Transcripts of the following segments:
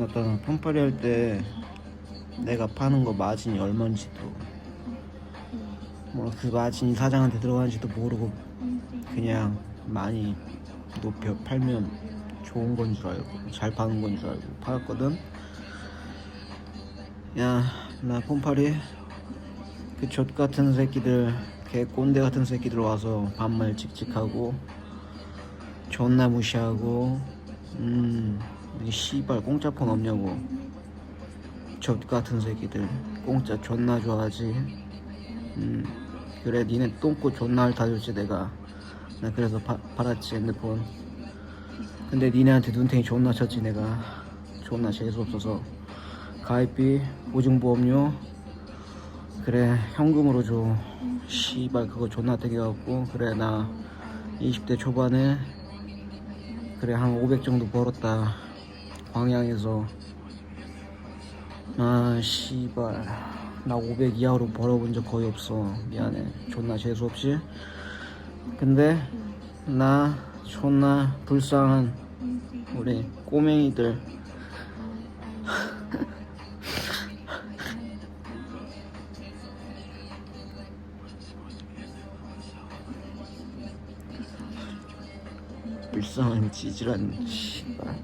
갖다가 펌파리 할 때 내가 파는 거 마진이 얼마인지도 뭐 그 마진이 사장한테 들어가는지도 모르고 그냥 많이 높여 팔면 좋은 건 줄 알고 잘 파는 건 줄 알고 팔았거든. 야나 pom파리 그 젖 같은 새끼들 개 꼰대 같은 새끼들 와서 반말 찍찍하고 존나 무시하고 음 이 씨발 공짜 폰 없냐고. 젖 같은 새끼들 공짜 존나 좋아하지. 음 그래 니네 똥꼬 존나 핥아줬지 내가. 나 그래서 파, 팔았지 핸드폰. 근데 니네한테 눈탱이 존나 쳤지 내가. 존나 재수없어서. 가입비 보증보험료. 그래 현금으로 줘. 씨발 그거 존나 땡겨갖고. 그래 나 20대 초반에 그래 한 500 정도 벌었다 광양에서. 아 씨발. 나 500 이하로 벌어본 적 거의 없어. 미안해. 존나 재수없이. 근데 나 존나 불쌍한 우리 꼬맹이들. 불쌍한 지질한 씨발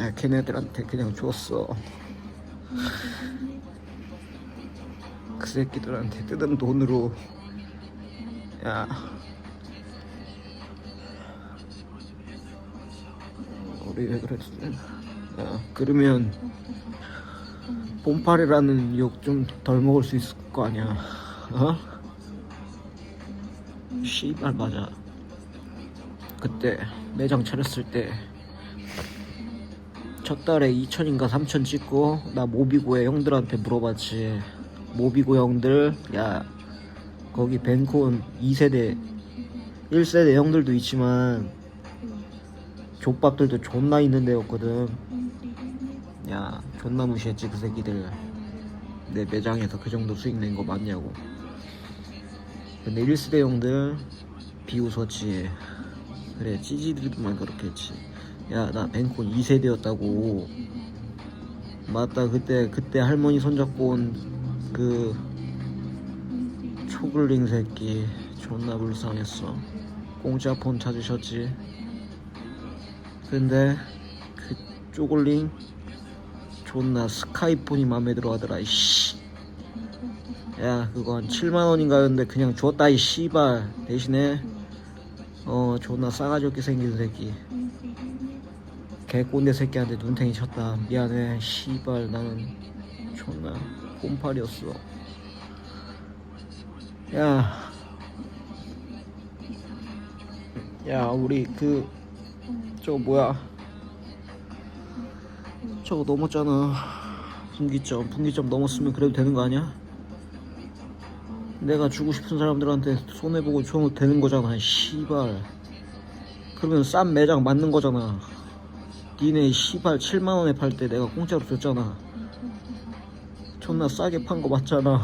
야 걔네들한테 그냥 줬어. 그 새끼들한테 뜯은 돈으로. 야. 우리 왜 그랬지? 야 그러면 봄팔이라는 욕 좀 덜 먹을 수 있을 거 아니야. 어? 씨발 맞아. 그때 매장 차렸을 때 첫 달에 2천인가 3천 찍고 나 모비고의 형들한테 물어봤지. 모비고 형들 야 거기 벤콘 2세대 1세대 형들도 있지만 족밥들도 존나 있는 데였거든. 야 존나 무시했지 그 새끼들. 내 매장에서 그 정도 수익 낸 거 맞냐고. 근데 1세대 형들 비웃었지. 그래 찌지들만 그렇게 했지 야나 벤콘 2세대였다고. 맞다 그때 그때 할머니 손잡고 온 그 초글링 새끼 존나 불쌍했어. 공짜 폰 찾으셨지? 근데 그 쪼글링 존나 스카이폰이 맘에 들어 하더라 이씨. 야한 7만원인가였는데 그냥 줬다 이 씨발. 대신에 어 존나 싸가지 없게 생긴 새끼 개꼰대 새끼한테 눈탱이 쳤다 미안해 씨발 나는 존나 꼼팔이었어 야 야, 우리 그, 저거 뭐야. 저거 넘었잖아. 분기점. 분기점 넘었으면 그래도 되는 거 아니야? 내가 주고 싶은 사람들한테 손해보고 줘도 되는 거잖아, 씨발. 그러면 싼 매장 맞는 거잖아. 니네 씨발 7만원에 팔 때 내가 공짜로 줬잖아. 존나 싸게 판 거 맞잖아.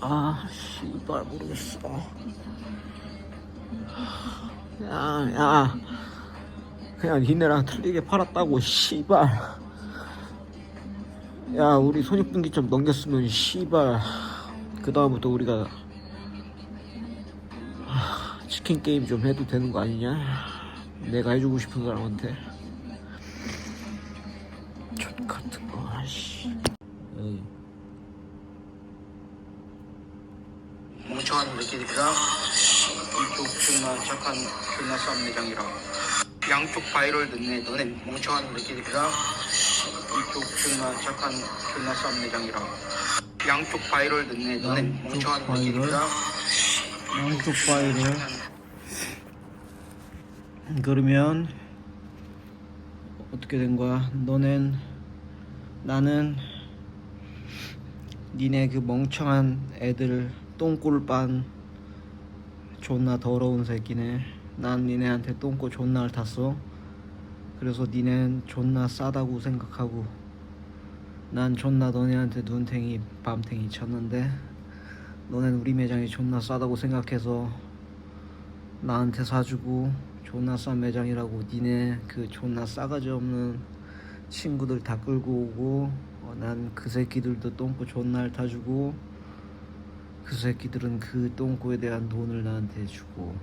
아, 씨발 모르겠어. 야, 야. 그냥 니네랑 틀리게 팔았다고, 씨발. 야, 우리 손익분기점 넘겼으면, 씨발. 그 다음부터 우리가 하, 치킨 게임 좀 해도 되는 거 아니냐? 내가 해주고 싶은 사람한테. 족 같은 거, 아씨. 에이. 멍청한 새끼들이랑 이쪽 존나 착한 존나 싼 매장이랑 양쪽 바이럴 듣네. 너네 멍청한 새끼들이랑 이쪽 존나 착한 존나 싼 매장이랑 양쪽 바이럴 듣네. 너네 멍청한 새끼들이랑 양쪽 바이럴? 그러면 어떻게 된 거야? 너넨 나는 니네 그 멍청한 애들 똥꿀반 존나 더러운 새끼네 난 니네한테 똥꼬 존나 핥았어. 그래서 니넨 존나 싸다고 생각하고 난 존나 너네한테 눈탱이 밤탱이 쳤는데 너넨 우리 매장이 존나 싸다고 생각해서 나한테 사주고 존나 싼 매장이라고 니네 그 존나 싸가지 없는 친구들 다 끌고 오고 난그 새끼들도 똥꼬 존나 핥아주고 그 새끼들은 그 똥꼬에 대한 돈을 나한테 주고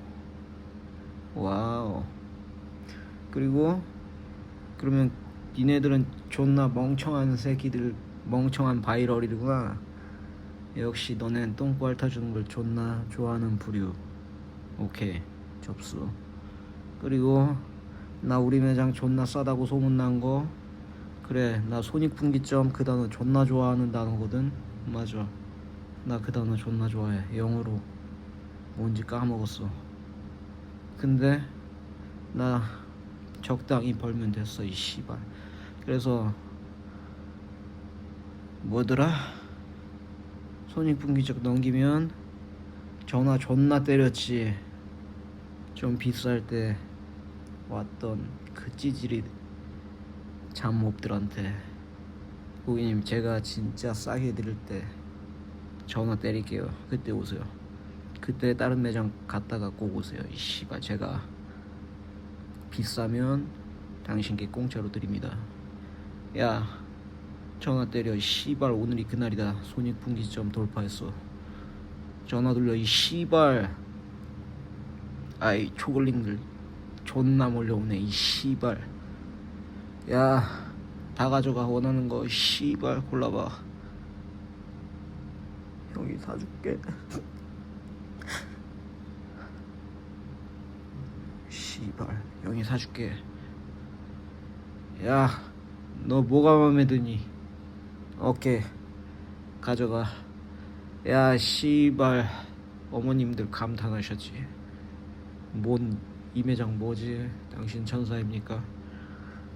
와우. 그리고 그러면 니네들은 존나 멍청한 새끼들 멍청한 바이럴이구나. 역시 너넨 똥꼬 핥아주는 걸 존나 좋아하는 부류. 오케이. 접수. 그리고 나 우리 매장 존나 싸다고 소문난 거. 그래 나 손익분기점 그 단어 존나 좋아하는 단어거든. 맞아. 나 그 단어 존나 좋아해. 영어로. 뭔지 까먹었어 근데 나 적당히 벌면 됐어 이 씨발. 그래서 뭐더라? 손익분기점 넘기면 전화 존나 때렸지. 좀 비쌀 때 왔던 그 찌질이 잠몹들한테 고객님 제가 진짜 싸게 드릴 때 전화 때릴게요. 그때 오세요 그때 다른 매장 갔다가 꼭 오세요. 이 씨발 제가 비싸면 당신께 공짜로 드립니다. 야 전화 때려 이 씨발. 오늘이 그날이다. 손익분기점 돌파했어. 전화 돌려 이 씨발. 아이 초글링들 존나 몰려오네 이 씨발. 야 다 가져가. 원하는 거 씨발. 골라봐. 형이 사줄게 씨발 형이 사줄게. 야 너 뭐가 마음에 드니? 오케이 가져가. 야 씨발. 어머님들 감탄하셨지? 뭔이 매장 뭐지? 당신 천사입니까?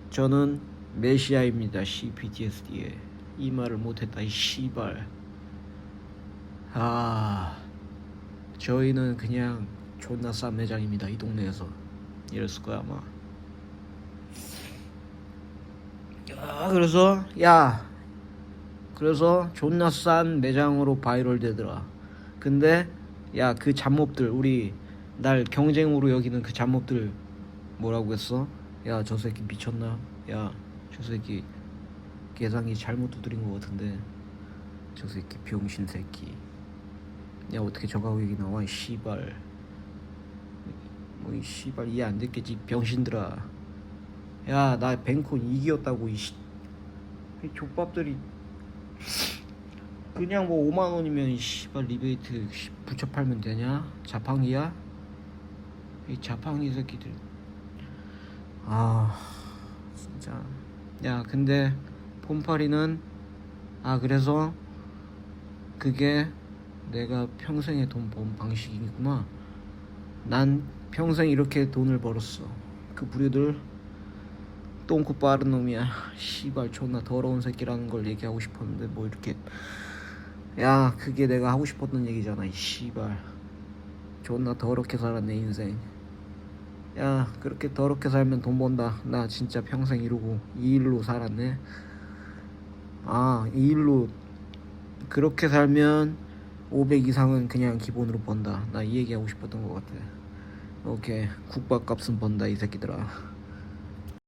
저는 메시아입니다 CPTSD에. 이 말을 못했다 이 씨발. 아 저희는 그냥 존나 싼 매장입니다 이 동네에서 이랬을 거야 아마. 야 그래서 야 그래서 존나 싼 매장으로 바이럴 되더라. 근데 야 그 잡몹들 우리 날 경쟁으로 여기는 그 잡몹들 뭐라고 했어? 야 저 새끼 미쳤나? 야 저 새끼 계산기 잘못 두드린 것 같은데. 저 새끼 병신 새끼. 야 어떻게 저 가격이 나와 이 씨발 뭐이 씨발 이해 안 됐겠지 병신들아. 야 나 뱅콘 이기였다고 이씨. 이 족밥들이. 그냥 뭐 5만 원이면 이 씨발 리베이트 씨, 붙여 팔면 되냐? 자판기야? 이 자판기 새끼들. 아 진짜. 야 근데 폼파리는 아 그래서 그게 내가 평생의 돈번 방식이구나. 난 평생 이렇게 돈을 벌었어. 그 부류들 똥꼬 빠른 놈이야. 씨발 존나 더러운 새끼라는 걸 얘기하고 싶었는데 뭐 이렇게. 야 그게 내가 하고 싶었던 얘기잖아 이 씨발. 존나 더럽게 살았네 인생. 야 그렇게 더럽게 살면 돈 번다. 나 진짜 평생 이러고 이 일로 살았네. 아 이 일로 그렇게 살면 500 이상은 그냥 기본으로 번다. 나 이 얘기 하고 싶었던 것 같아 오케이. 국밥값은 번다 이 새끼들아